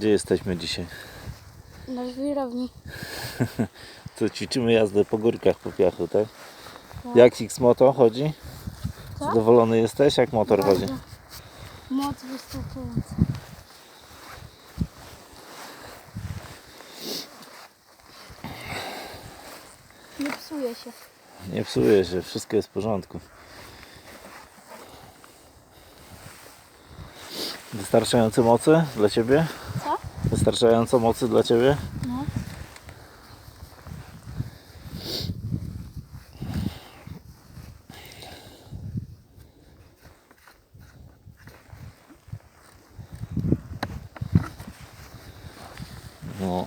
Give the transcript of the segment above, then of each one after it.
Gdzie jesteśmy dzisiaj? Na żwirowni. Co ćwiczymy jazdę po górkach po piachu, tak? Tak. Jak X-Moto chodzi? Co? Zadowolony jesteś? Jak motor chodzi? Bardzo. Moc wystarczająca. Nie psuje się. Nie psuje się, wszystko jest w porządku. Wystarczająco mocy dla Ciebie? Co? Wystarczająco mocy dla Ciebie? No. No.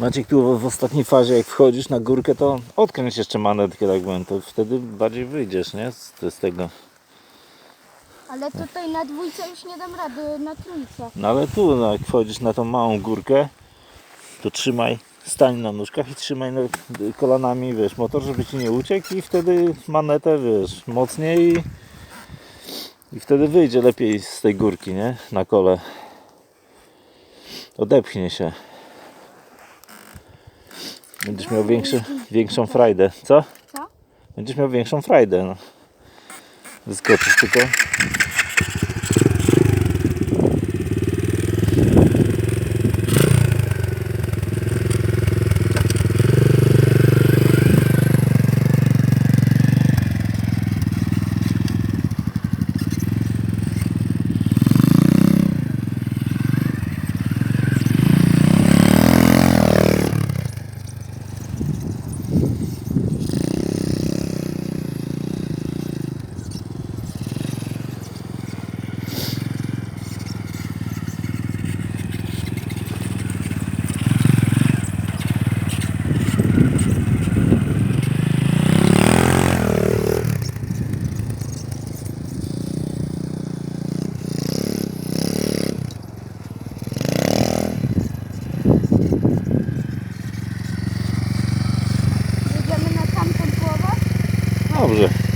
Maciek, tu w ostatniej fazie, jak wchodzisz na górkę, to odkręć jeszcze manetkę, tak powiem, to wtedy bardziej wyjdziesz, nie? Z, z tego. Ale tutaj na dwójce już nie dam rady, na trójce. No ale tu, no, jak wchodzisz na tą małą górkę, to trzymaj, stań na nóżkach i trzymaj no, kolanami, wiesz, motor, żeby ci nie uciekł i wtedy manetę, wiesz, mocniej i, i wtedy wyjdzie lepiej z tej górki, nie? Na kole. Odepchnie się. Będziesz miał większy, większą frajdę. Co? Co? Będziesz miał większą frajdę. No. Wyskoczysz tylko. 那不是？